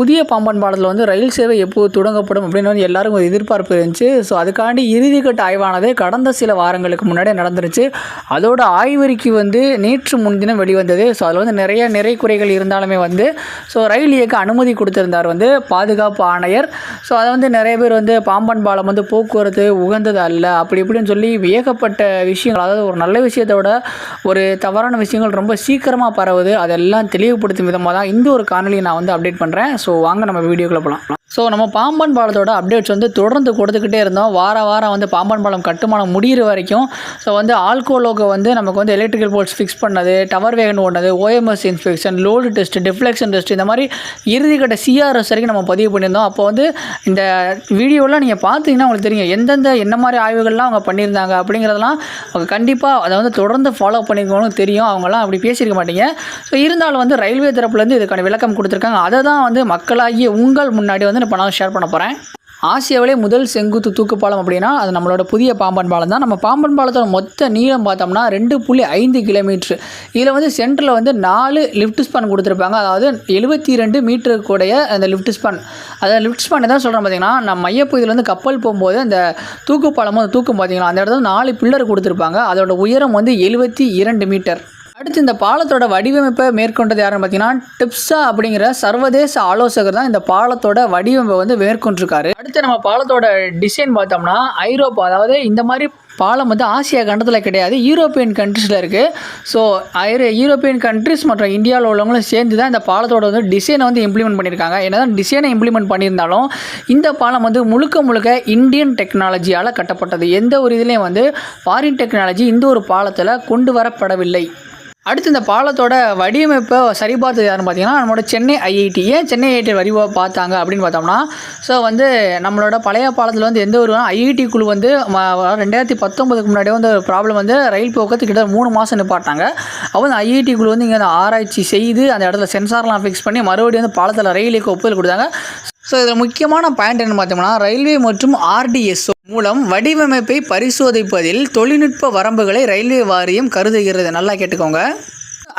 புதிய பாம்பன் பாலத்தில் வந்து ரயில் சேவை எப்போது தொடங்கப்படும் அப்படின்னு வந்து எல்லாருக்கும் ஒரு எதிர்பார்ப்பு இருந்துச்சு. ஸோ அதுக்காண்டி இறுதிக்கட்ட ஆய்வானது கடந்த சில வாரங்களுக்கு முன்னாடியே நடந்துருச்சு. அதோட ஆய்வறிக்கை வந்து நேற்று முன்தினம் வெளிவந்தது. ஸோ அதில் வந்து நிறைய நிறை குறைகள் இருந்தாலுமே வந்து ஸோ ரயில் இயக்க அனுமதி கொடுத்திருந்தார் வந்து பாதுகாப்பு ஆணையர். ஸோ அதை வந்து நிறைய பேர் வந்து பாம்பன் பாலம் வந்து போக்குவரத்து உகந்தது அல்ல அப்படி இப்படின்னு சொல்லி ஏகப்பட்ட விஷயங்கள் அதாவது ஒரு நல்ல விஷயத்தை விட ஒரு தவறான விஷயங்கள் ரொம்ப சீக்கிரமாக பரவுது. அதெல்லாம் தெளிவுபடுத்தும் விதமாக தான் இந்த ஒரு காணொலியை நான் வந்து அப்டேட் பண்ணுறேன் ஸோ ஸோ வாங்க நம்ம வீடியோக்குள்ளே போகலாம் ஸோ நம்ம பாம்பன் பாலத்தோட அப்டேட்ஸ் வந்து தொடர்ந்து கொடுத்துக்கிட்டே இருந்தோம். வார வாரம் வந்து பாம்பன் பாலம் கட்டுமானம் முடிகிற வரைக்கும். ஸோ வந்து ஆல்கோலோக்கு வந்து நமக்கு வந்து எலக்ட்ரிக்கல் போல்ஸ் ஃபிக்ஸ் பண்ணது tower wagon ஓடினது OMS inspection load test deflection test இந்த மாதிரி இறுதிக்கட்ட சிஆர்எஸ் வரைக்கும் நம்ம பதிவு பண்ணியிருந்தோம். அப்போ வந்து இந்த வீடியோலாம் நீங்கள் பார்த்தீங்கன்னா உங்களுக்கு தெரியும். எந்தெந்த என்ன மாதிரி ஆய்வுகள்லாம் அவங்க பண்ணியிருந்தாங்க அப்படிங்கிறதெல்லாம் அவங்க கண்டிப்பாக அதை வந்து தொடர்ந்து ஃபாலோ பண்ணியிருக்கவங்களுக்கு தெரியும். அவங்களாம் அப்படி பேசியிருக்க மாட்டீங்க. ஸோ இருந்தாலும் வந்து ரயில்வே தரப்புலேருந்து இதுக்கான விளக்கம் கொடுத்துருக்காங்க. அதை தான் வந்து மக்களாகிய உங்கள் முன்னாடி வந்து இப்போ நான் ஷேர் பண்ண போகிறேன் ஆசியாவிலே முதல் செங்குத்து தூக்குப்பாலம் அப்படின்னா அது நம்மளோட புதிய பாம்பன் பாலம் தான். நம்ம பாம்பன் பாலத்தோட மொத்த நீளம் பார்த்தோம்னா ரெண்டு புள்ளி ஐந்து கிலோமீட்ரு இதில் வந்து சென்டரில் வந்து நாலு லிஃப்ட் ஸ்பான் கொடுத்துருப்பாங்க. அதாவது எழுபத்தி ரெண்டு மீட்டருக்குடைய அந்த லிஃப்ட் ஸ்பான் அதாவது லிஃப்ட் ஸ்பான் தான் சொல்கிறேன் பார்த்தீங்கன்னா நம்ம மையப்பகுதியில் வந்து கப்பல் போகும்போது அந்த தூக்குப்பாலமும் தூக்கம் பார்த்தீங்கன்னா அந்த இடத்துல நாலு பில்லர் கொடுத்துருப்பாங்க. அதோட உயரம் வந்து எழுபத்தி இரண்டு மீட்டர் அடுத்து இந்த பாலத்தோட வடிவமைப்பை மேற்கொண்டது யாருன்னு பார்த்தீங்கன்னா டிப்ஸா அப்படிங்கிற சர்வதேச ஆலோசகர் தான் இந்த பாலத்தோட வடிவமைப்பை வந்து மேற்கொண்டிருக்காரு. அடுத்து நம்ம பாலத்தோட டிசைன் பார்த்தோம்னா ஐரோப்பா அதாவது இந்த மாதிரி பாலம் வந்து ஆசியா கண்டத்தில் கிடையாது யூரோப்பியன் கண்ட்ரீஸில் இருக்குது ஸோ ஐரோ யூரோப்பியன் கண்ட்ரிஸ் மற்றும் இந்தியாவில் உள்ளவங்களும் சேர்ந்து தான் இந்த பாலத்தோட வந்து டிசைனை வந்து இம்ப்ளிமெண்ட் பண்ணியிருக்காங்க. என்ன தான் டிசைனை இம்ப்ளிமெண்ட் பண்ணியிருந்தாலும் இந்த பாலம் வந்து முழுக்க முழுக்க இந்தியன் டெக்னாலஜியால் கட்டப்பட்டது. எந்த ஒரு இதுலேயும் வந்து ஃபாரின் டெக்னாலஜி இந்த ஒரு பாலத்தில் கொண்டு வரப்படவில்லை. அடுத்து இந்த பாலத்தோட வடிவமைப்பை சரிபார்த்தது யாருன்னு பார்த்தீங்கன்னா நம்மளோட சென்னை ஐஐடி ஏன் சென்னை ஐஐடி வடிவ பார்த்தாங்க அப்படின்னு பார்த்தோம்னா ஸோ வந்து நம்மளோட பழைய பாலத்தில் வந்து எந்த ஒரு ஐஐடி குழு வந்து ரெண்டாயிரத்தி பத்தொம்பதுக்கு முன்னாடியே வந்து ஒரு ப்ராப்ளம் வந்து ரயில் போக்குவரத்து கிட்ட மூணு மாதம் நிப்பாட்டாங்க அப்போ அந்த ஐஐடி குழு வந்து இங்கே ஆராய்ச்சி செய்து அந்த இடத்துல சென்சார்லாம் ஃபிக்ஸ் பண்ணி மறுபடியும் வந்து பாலத்தில் ரயிலுக்கு ஒப்புதல் கொடுத்தாங்க. ஸோ இதில் முக்கியமான பாயிண்ட் என்ன பார்த்தோம்னா ரயில்வே மற்றும் ஆர்டிஎஸ்ஓ மூலம் வடிவமைப்பை பரிசோதிப்பதில் தொழில்நுட்ப வரம்புகளை ரயில்வே வாரியம் கருதுகிறது. நல்லா கேட்டுக்கோங்க.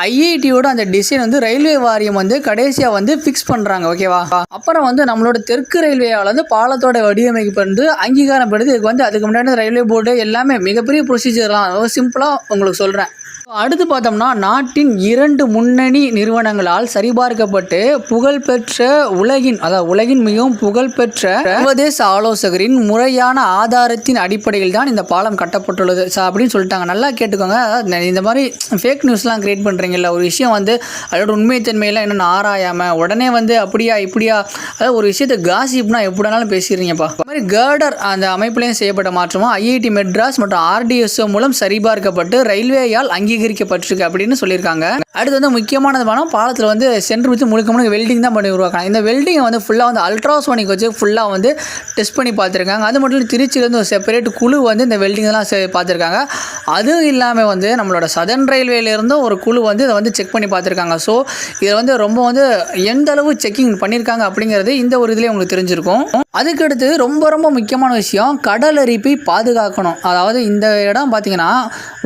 ஐஐடியோட அந்த டிசைன் வந்து ரயில்வே வாரியம் வந்து கடைசியாக வந்து ஃபிக்ஸ் பண்ணுறாங்க ஓகேவா அப்புறம் வந்து நம்மளோட தெற்கு ரயில்வேயால் வந்து பாலத்தோட வடிவமைப்பு வந்து அங்கீகாரம் பெறுது இதுக்கு வந்து அதுக்கு முன்னாடி ரயில்வே போர்டு எல்லாமே மிகப்பெரிய ப்ரொசீஜர்லாம் சிம்பிளாக உங்களுக்கு சொல்கிறேன் அடுத்து பார்த்தோம்னா நாட்டின் இரண்டு முன்னணி நிறுவனங்களால் சரிபார்க்கப்பட்டு புகழ்பெற்ற உலகின் அதாவது உலகின் மிகவும் புகழ்பெற்ற சர்வதேச ஆலோசகரின் முறையான ஆதாரத்தின் அடிப்படையில் தான் இந்த பாலம் கட்டப்பட்டுள்ளது. அப்படின்னு சொல்லிட்டாங்க. நல்லா கேட்டுக்கோங்க. இந்த மாதிரி ஃபேக் நியூஸ்லாம் கிரியேட் பண்ணுறீங்கல்ல ஒரு விஷயம் வந்து அதோட உண்மைத்தன்மையெல்லாம் என்னென்னு ஆராயாமல் உடனே வந்து அப்படியா இப்படியா அதாவது ஒரு விஷயத்தை காசிப்னா எப்படினாலும் பேசிடுறீங்கப்பா. இந்த மாதிரி கேர்டர் அந்த அமைப்புலையும் செய்யப்பட்ட மாற்றமும் ஐஐடி மெட்ராஸ் மற்றும் ஆர்டிஎஸ்ஓ மூலம் சரிபார்க்கப்பட்டு ரயில்வேயால் அங்கீகரிக்கப்பட்டிருக்கு அப்படின்னு சொல்லியிருக்காங்க. அடுத்து வந்து முக்கியமானது பணம் பாலத்தில் வந்து சென்டர் வச்சு முழுக்க முழுக்க வெல்டிங் தான் பண்ணி உருவாக்காங்க இந்த வெல்டிங்கை வந்து ஃபுல்லாக வந்து அல்ட்ராசோனிக் வச்சு ஃபுல்லாக வந்து டெஸ்ட் பண்ணி பார்த்துருக்காங்க. அது மட்டும் இல்லை திருச்சியிலேருந்து ஒரு செப்பரேட் குழு வந்து இந்த வெல்டிங்லாம் பார்த்துருக்காங்க. அதுவும் இல்லாமல் வந்து நம்மளோட சதன் ரயில்வேலேருந்தும் ஒரு குழு வந்து இதை வந்து செக் பண்ணி பார்த்துருக்காங்க. ஸோ இதை வந்து ரொம்ப வந்து எந்த அளவு செக்கிங் பண்ணியிருக்காங்க அப்படிங்கிறது இந்த ஒரு இதுலேயே உங்களுக்கு தெரிஞ்சிருக்கும். அதுக்கடுத்து ரொம்ப ரொம்ப முக்கியமான விஷயம் கடல் அரிப்பை பாதுகாக்கணும். அதாவது இந்த இடம் பார்த்திங்கன்னா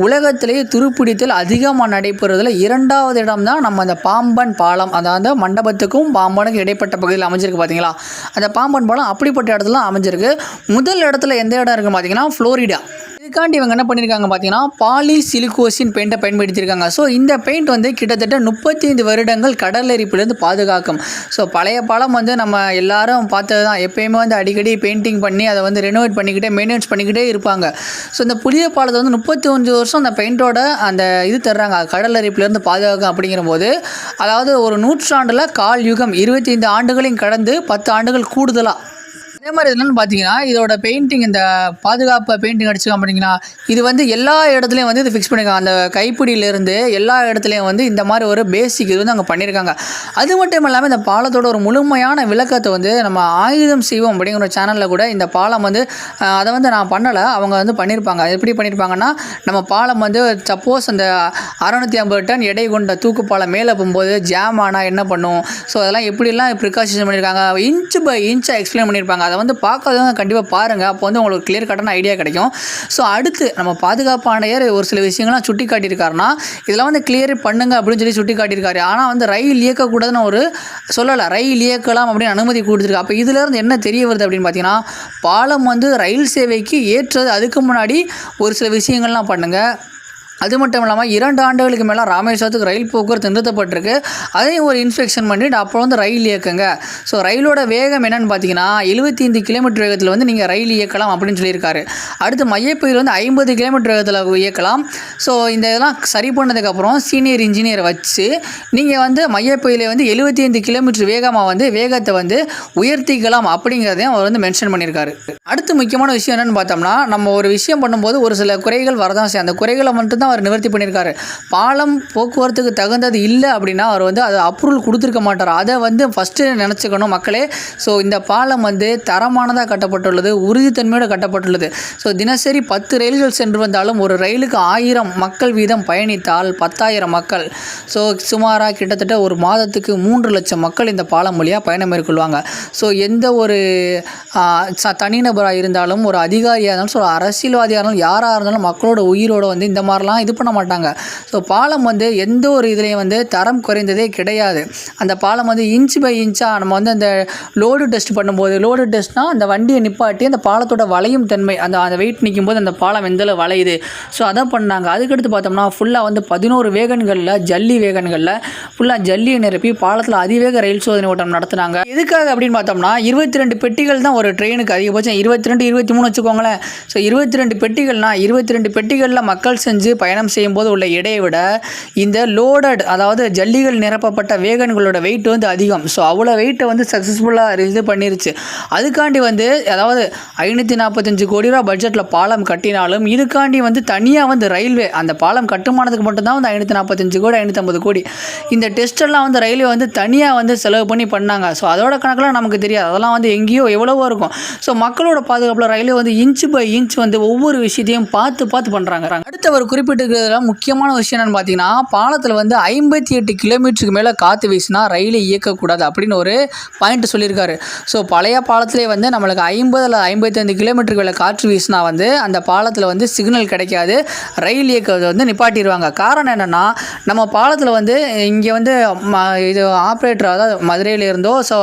உலகத்திலேயே துருப்பிடித்தல் அதிகமாக நடைபெறுவதில் இரண்டாவது இடம் தான் நம்ம அந்த பாம்பன் பாலம். அதாவது மண்டபத்துக்கும் பாம்பனுக்கும் இடைப்பட்ட பகுதியில் அமைஞ்சிருக்கு பார்த்தீங்களா அந்த பாம்பன் பாலம் அப்படிப்பட்ட இடத்துல அமைஞ்சிருக்கு. முதல் இடத்துல எந்த இடம் இருக்குது பார்த்தீங்கன்னா ஃப்ளோரிடா இதுக்காண்டி இவங்க என்ன பண்ணியிருக்காங்க பார்த்தீங்கன்னா பாலி சிலிகோசின் பெயிண்ட்டை பயன்படுத்தியிருக்காங்க ஸோ இந்த பெயிண்ட் வந்து கிட்டத்தட்ட முப்பத்தைந்து வருடங்கள் கடல் அரிப்பிலிருந்து பாதுகாக்கும். ஸோ பழைய பாலம் வந்து நம்ம எல்லாரும் பார்த்தது தான் எப்பயுமே வந்து அடிக்கடி பெயிண்டிங் பண்ணி அதை வந்து ரெனோவேட் பண்ணிக்கிட்டே மெயின்டெனன்ஸ் பண்ணிக்கிட்டே இருப்பாங்க. ஸோ இந்த புதிய பாலத்தை வந்து முப்பத்தி அஞ்சு வருஷம் அந்த பெயிண்டோட அந்த இது தர்றாங்க. கடல் அரிப்பிலிருந்து பாதுகாக்கும் அப்படிங்கிற போது அதாவது ஒரு நூற்றாண்டில் கால் யுகம் இருபத்தைந்து ஆண்டுகளையும் கடந்து பத்து ஆண்டுகள் கூடுதலாக அதே மாதிரி என்னென்னு பார்த்தீங்கன்னா இதோட பெயிண்டிங் இந்த பாதுகாப்பு பெயிண்டிங் அடிச்சிருக்காங்க பார்த்தீங்கன்னா இது வந்து எல்லா இடத்துலையும் வந்து இது ஃபிக்ஸ் பண்ணியிருக்காங்க அந்த கைப்பிடியிலேருந்து எல்லா இடத்துலையும் வந்து இந்த மாதிரி ஒரு பேசிக் இது வந்து அங்கே பண்ணியிருக்காங்க அது மட்டும் இல்லாமல் இந்த பாலத்தோட ஒரு முழுமையான விளக்கத்தை வந்து நம்ம ஆயுதம் செய்வோம் அப்படிங்கிற சேனலில் கூட இந்த பாலம் வந்து அதை வந்து நான் பண்ணலை. அவங்க வந்து பண்ணியிருப்பாங்க எப்படி பண்ணியிருப்பாங்கன்னா நம்ம பாலம் வந்து சப்போஸ் அந்த அறநூற்றி ஐம்பது டன் எடை கொண்ட தூக்கு பாலம் மேலே போகும்போது ஜாம் ஆனால் என்ன பண்ணும்? ஸோ அதெல்லாம் எப்படிலாம் ப்ரிகாஷன் பண்ணியிருக்காங்க இன்ச் பை இன்ச்சாக எக்ஸ்பிளைன் பண்ணியிருப்பாங்க அதை அதை வந்து பார்க்காதவங்க கண்டிப்பாக பாருங்கள் அப்போ வந்து உங்களுக்கு கிளியர் கட்டான ஐடியா கிடைக்கும். ஸோ அடுத்து நம்ம பாதுகாப்பு ஆணையர் ஒரு சில விஷயங்கள்லாம் சுட்டி காட்டியிருக்காருன்னா இதெல்லாம் வந்து கிளியர் பண்ணுங்க அப்படின்னு சொல்லி சுட்டி காட்டியிருக்காரு ஆனால் வந்து ரயில் இயக்கக்கூடாதுன்னு ஒரு சொல்லலை ரயில் இயக்கலாம் அப்படின்னு அனுமதி கொடுத்துருக்கு. அப்போ இதுலேருந்து என்ன தெரிய வருது அப்படின்னு பார்த்தீங்கன்னா பாலம் வந்து ரயில் சேவைக்கு ஏற்றது அதுக்கு முன்னாடி ஒரு சில விஷயங்கள்லாம் பண்ணுங்கள் அது மட்டும் இல்லாமல் இரண்டு ஆண்டுகளுக்கு மேலே ராமேஸ்வரத்துக்கு ரயில் போக்குவரத்து நிறுத்தப்பட்டிருக்கு. அதையும் ஒரு இன்ஸ்பெக்ஷன் பண்ணிவிட்டு அப்புறம் வந்து ரயில் இயக்குங்க. ஸோ ரயிலோட வேகம் என்னென்னு பார்த்தீங்கன்னா எழுபத்தி ஐந்து கிலோமீட்டர் வேகத்தில் வந்து நீங்கள் ரயில் இயக்கலாம் அப்படின்னு சொல்லியிருக்காரு. அடுத்து மையப்பகுதியில் வந்து ஐம்பது கிலோமீட்டர் வேகத்தில் இயக்கலாம். ஸோ இந்த இதெல்லாம் சரி பண்ணதுக்கப்புறம் சீனியர் இன்ஜினியர் வச்சு நீங்கள் வந்து மையப்பகுதியில் வந்து எழுபத்தி ஐந்து கிலோமீட்டர் வேகமாக வந்து வேகத்தை வந்து உயர்த்திக்கலாம் அப்படிங்கிறதையும் அவர் வந்து மென்ஷன் பண்ணியிருக்காரு. அடுத்து முக்கியமான விஷயம் என்னென்னு பார்த்தோம்னா நம்ம ஒரு விஷயம் பண்ணும்போது ஒரு சில குறைகள் வரதான் செய்யும். அந்த குறைகளை மட்டும்தான் தான் அவர் நிவர்த்தி பண்ணியிருக்காரு. பாலம் போக்குவரத்துக்கு தகுந்தது இல்லை அப்படின்னா அவர் வந்து அதை அப்ரூவல் கொடுத்துருக்க மாட்டார். அதை வந்து ஃபஸ்ட்டு நினச்சிக்கணும் மக்களே. ஸோ இந்த பாலம் வந்து தரமானதாக கட்டப்பட்டுள்ளது உறுதித்தன்மையோடு கட்டப்பட்டுள்ளது. ஸோ தினசரி பத்து ரயில்கள் சென்று வந்தாலும் ஒரு ரயிலுக்கு ஆயிரம் மக்கள் வீதம் பயணித்தால் பத்தாயிரம் மக்கள். ஸோ சுமாராக கிட்டத்தட்ட ஒரு மாதத்துக்கு மூன்று லட்சம் மக்கள் இந்த பாலம் வழியாக பயணம் மேற்கொள்வாங்க. ஸோ எந்த ஒரு ச தனிநபராக இருந்தாலும் ஒரு அதிகாரியாக இருந்தாலும் ஸோ அரசியல்வாதியாக இருந்தாலும் யாராக இருந்தாலும் மக்களோட உயிரோட வந்து இந்த மாதிரிலாம் இது பண்ண மாட்டாங்க. ஸோ பாலம் வந்து எந்த ஒரு இதுலேயும் வந்து தரம் குறைந்ததே கிடையாது. அந்த பாலம் வந்து இன்ச் பை இன்ச்சாக நம்ம வந்து அந்த லோடு டெஸ்ட் பண்ணும்போது லோடு டெஸ்ட்னால் அந்த வண்டியை நிப்பாட்டி அந்த பாலத்தோட வளையும் தன்மை அந்த அந்த வெயிட் நிற்கும் போது அந்த பாலம் எந்தளவு வளையுது. ஸோ அதை பண்ணாங்க. அதுக்கடுத்து பார்த்தோம்னா ஃபுல்லாக வந்து பதினோரு வேகன்களில் ஜல்லி வேகன்களில் ஃபுல்லாக ஜல்லியை நிரப்பி பாலத்தில் அதிவேக ரயில் சோதனை ஓட்டம் நடத்துனாங்க. எதுக்காக அப்படின்னு பார்த்தோம்னா இருபத்தி ரெண்டு பெட்டிகள் தான் ஒரு ட்ரெயினுக்கு அதிகபட்சம் இருபத்தி ரெண்டு இருபத்தி மூணு வச்சுக்கோங்களேன். ஸோ இருபத்தி ரெண்டு பெட்டிகள்னால் இருபத்தி ரெண்டு பெட்டிகளில் மக்கள் செஞ்சு பயணம் செய்யும்போது உள்ள எடையை விட இந்த லோடட் அதாவது ஜல்லிகள் நிரப்பப்பட்ட வேகன்களோட வெயிட் வந்து அதிகம். ஸோ அவ்வளோ வெயிட்டை வந்து சக்ஸஸ்ஃபுல்லாக இது பண்ணிருச்சு. அதுக்காண்டி வந்து அதாவது ஐநூற்றி நாற்பத்தஞ்சு கோடி ரூபா பட்ஜெட்டில் பாலம் கட்டினாலும் இதுக்காண்டி வந்து தனியாக வந்து ரயில்வே அந்த பாலம் கட்டுமானத்துக்கு மட்டும்தான் வந்து ஐநூற்றி நாற்பத்தஞ்சு கோடி ஐநூற்றம்பது கோடி. இந்த டெஸ்ட்டெல்லாம் வந்து ரயில்வே வந்து தனியாக வந்து செலவு பண்ணி பண்ணாங்க. ஸோ அதோட கணக்கெலாம் நமக்கு தெரியாது. அதெல்லாம் வந்து எங்கேயோ எவ்வளவோ இருக்கும். ஸோ மக்களோட பாதுகாப்பில் ரயில்வே வந்து இன்ச் பை இன்ச் வந்து ஒவ்வொரு விஷயத்தையும் பார்த்து பார்த்து பண்ணுறாங்க அடுத்த ஒரு குறிப்பிட்ட குறிப்பிட்டிருக்கிறதுல முக்கியமான விஷயம் என்னன்னு பார்த்தீங்கன்னா பாலத்தில் வந்து ஐம்பத்தி எட்டு கிலோமீட்டருக்கு மேலே காற்று வீசினா ரயிலை இயக்கக்கூடாது அப்படின்னு ஒரு பாயிண்ட் சொல்லியிருக்காரு. ஸோ பழைய பாலத்திலே வந்து நம்மளுக்கு ஐம்பது அல்லது ஐம்பத்தைந்து கிலோமீட்டருக்கு மேலே காற்று வீசினா வந்து அந்த பாலத்தில் வந்து சிக்னல் கிடைக்காது. ரயில் இயக்கிறது வந்து நிப்பாட்டிடுவாங்க. காரணம் என்னென்னா நம்ம பாலத்தில் வந்து இங்கே வந்து ம இது ஆப்ரேட்டர் அதாவது மதுரையில் இருந்தோ ஸோ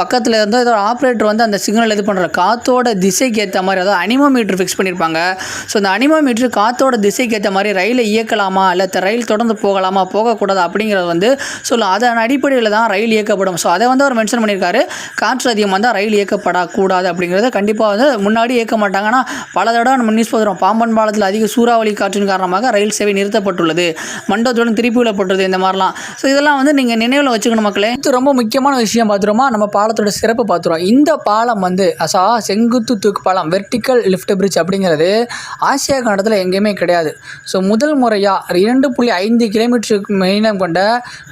பக்கத்தில் இருந்தோ ஏதோ ஆப்ரேட்டர் வந்து அந்த சிக்னல் இது பண்ணுற காற்றோட திசைக்கு ஏற்ற மாதிரி அதாவது அனிமோமீட்டர் ஃபிக்ஸ் பண்ணியிருப்பாங்க ஸோ அந்த அனிமோமீட்டர் காற்றோட திசைக்கு ஏற்ற மாதிரி ரயிலை இயக்கலாமா இல்லை ரயில் தொடர்ந்து போகலாமா போகக்கூடாது அப்படிங்கிறது வந்து சொல்லும் அதன் அடிப்படையில் தான் ரயில் இயக்கப்படும். ஸோ அதை வந்து அவர் மென்ஷன் பண்ணியிருக்காரு. காற்று அதிகமாக வந்தால் ரயில் இயக்கப்படக்கூடாது அப்படிங்கிறத கண்டிப்பாக வந்து முன்னாடி இயக்க மாட்டாங்க. ஆனால் பல தடவை நம்ம நியூஸ் பார்த்துறோம் பாம்பன் பாலத்தில் அதிக சூறாவளி காற்றின் காரணமாக ரயில் சேவை நிறுத்தப்பட்டுள்ளது. மண்டபத்துடன் திருப்பி விடப்பட்டது இந்த மாதிரிலாம். ஸோ இதெல்லாம் வந்து நீங்கள் நினைவில் வச்சுக்கணும் மக்களே. இது ரொம்ப முக்கியமான விஷயம் பார்த்துருமா நம்ம பாலத்தோட சிறப்பு பார்த்துருவோம் இந்த பாலம் வந்து அசா செங்குத்து தூக்கு பாலம் வெர்டிக்கல் லிஃப்ட் பிரிட்ஜ் அப்படிங்கிறது ஆசியா கண்டத்தில் எங்கேயுமே கிடையாது. ஸோ முதல் முறையாக இரண்டு புள்ளி ஐந்து கிலோமீட்டருக்கு மெயினம் கொண்ட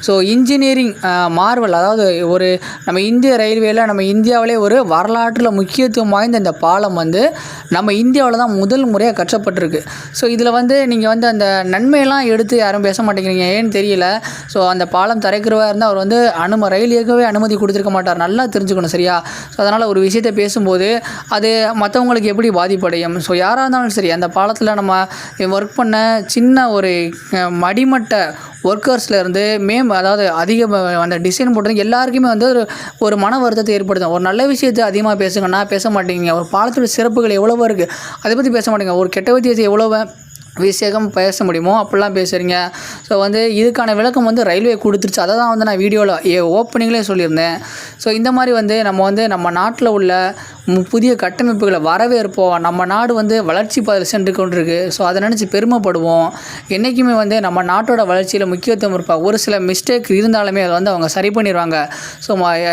ஸோ இன்ஜினியரிங் மார்வல் அதாவது ஒரு நம்ம இந்திய ரயில்வேல நம்ம இந்தியாவிலே ஒரு வரலாற்றில் முக்கியத்துவம் வாய்ந்த இந்த பாலம் வந்து நம்ம இந்தியாவில் தான் முதல் முறையாக கட்டப்பட்டிருக்கு. ஸோ இதில் வந்து நீங்கள் வந்து அந்த நன்மையெல்லாம் எடுத்து யாரும் பேச மாட்டேங்கிறீங்க ஏன்னு தெரியல. ஸோ அந்த பாலம் தரைக்கிறவா இருந்தால் அவர் வந்து அனும ரயில் இயக்கவே அனுமதி கொடுத்துருக்க மாட்டார். நல்லா தெரிஞ்சுக்கணும் சரியா? ஸோ அதனால் ஒரு விஷயத்தை பேசும்போது அது மற்றவங்களுக்கு எப்படி பாதிப்படையும்? ஸோ யாராக இருந்தாலும் சரி அந்த பாலத்தில் நம்ம ஒர்க் பண்ண சின்ன ஒரு மடிமட்ட ஒர்க்கர்ஸ்லேருந்து மேம் அதாவது அதிக அந்த டிசைன் போட்டது எல்லாருக்குமே வந்து ஒரு ஒரு மன வருத்தத்தை ஏற்படுத்தும். ஒரு நல்ல விஷயத்தை அதிகமாக பேசுங்கன்னா பேச மாட்டேங்க. ஒரு பாலத்தோட சிறப்புகள் எவ்வளவோ இருக்குது அதை பற்றி பேச மாட்டேங்க. ஒரு கெட்ட விஷயத்தை எவ்வளோ விஷயம் பேச முடியுமோ? அப்படிலாம் பேசுகிறீங்க ஸோ வந்து இதுக்கான விளக்கம் வந்து ரயில்வே கொடுத்துருச்சு. அதை தான் வந்து நான் வீடியோவில் ஏ ஓப்பனிங்லேயே சொல்லியிருந்தேன். ஸோ இந்த மாதிரி வந்து நம்ம வந்து நம்ம நாட்டில் உள்ள புதிய கட்டமைப்புகளை வரவேற்போம். நம்ம நாடு வந்து வளர்ச்சி பாதையில் சென்று கொண்டிருக்கு. ஸோ அதை நினச்சி பெருமைப்படுவோம். என்றைக்குமே வந்து நம்ம நாட்டோட வளர்ச்சியில் முக்கியத்துவம் இருப்பா ஒரு சில மிஸ்டேக் இருந்தாலுமே அதை வந்து அவங்க சரி பண்ணிடுவாங்க ஸோ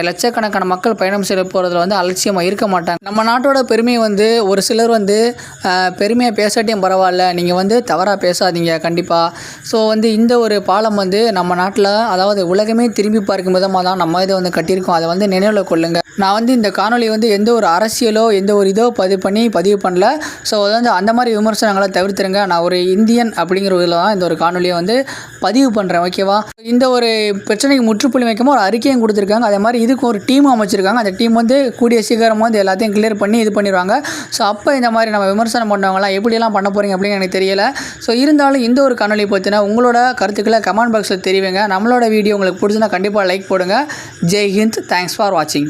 லட்சக்கணக்கான மக்கள் பயணம் செய்ய போகிறதுல வந்து அலட்சியமாக இருக்க மாட்டாங்க. நம்ம நாட்டோட பெருமையை வந்து ஒரு சிலர் வந்து பெருமையாக பேசாட்டியும் பரவாயில்ல. நீங்கள் வந்து தவறாக பேசாதீங்க கண்டிப்பாக ஸோ வந்து இந்த ஒரு பாலம் வந்து நம்ம நாட்டில் அதாவது உலகமே திரும்பி பார்க்கும் விதமாக தான் நம்ம இதை வந்து கட்டியிருக்கோம். அதை வந்து நினைவில் கொள்ளுங்க. நான் வந்து இந்த காணொலி வந்து எந்த ஒரு அரசியலோ எந்த ஒரு இதோ பதிவு பண்ணி பதிவு பண்ணல. ஸோ அது வந்து அந்த மாதிரி விமர்சனங்களை தவிர்த்துருங்க. நான் ஒரு இந்தியன் அப்படிங்கிற இதில் தான் இந்த ஒரு காணொலியை வந்து பதிவு பண்ணுறேன் ஓகேவா இந்த ஒரு பிரச்சனைக்கு முற்றுப்புள்ளி வைக்கமோ ஒரு அறிக்கையும் கொடுத்துருக்காங்க. அதே மாதிரி இதுக்கு ஒரு டீம் அமைச்சிருக்காங்க. அந்த டீம் வந்து கூடிய சீக்கிரமாக வந்து எல்லாத்தையும் கிளியர் பண்ணி இது பண்ணிடுவாங்க. ஸோ அப்போ இந்த மாதிரி நம்ம விமர்சனம் பண்ணவங்களாம் எப்படியெல்லாம் பண்ண போகிறீங்க அப்படின்னு எனக்கு தெரியல. ஸோ இருந்தாலும் இந்த ஒரு காணொலி பற்றினா உங்களோட கருத்துக்களை கமெண்ட் பாக்ஸில் தெரிவிங்க. நம்மளோட வீடியோ உங்களுக்கு பிடிச்சிருந்தா கண்டிப்பாக லைக் போடுங்க. ஜெய் ஹிந்த். தேங்க்ஸ் ஃபார் வாட்சிங்